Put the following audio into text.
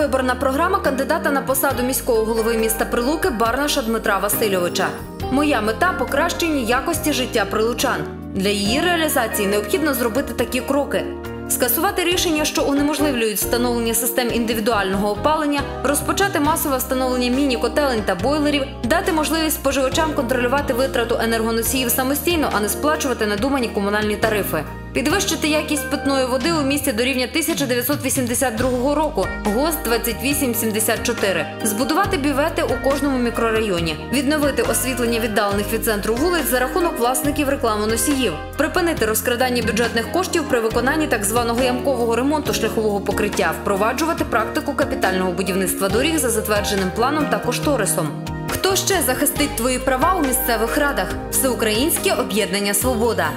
передвиборна програма кандидата на посаду міського голови міста Прилуки Барнаша Дмитра Васильовича. Моя мета покращення якості життя прилучан. Для її реалізації необхідно зробити такі кроки: скасувати рішення, що унеможливлюють встановлення систем індивідуального опалення, розпочати масове встановлення міні-котелень та бойлерів, дати можливість споживачам контролювати витрату енергоносіїв самостійно, а не сплачувати надумані комунальні тарифи. Підвищити якість питної води у місті до рівня 1982 року, ГОСТ 2874, збудувати бювети у кожному мікрорайоні, відновити освітлення віддалених від центру вулиць за рахунок власників рекламоносіїв, припинити розкрадання бюджетних коштів при виконанні так званого ямкового ремонту шляхового покриття, впроваджувати практику капітального будівництва доріг за затвердженим планом та кошторисом. Хто ще захистить твої права у місцевих радах? Всеукраїнське об'єднання Свобода.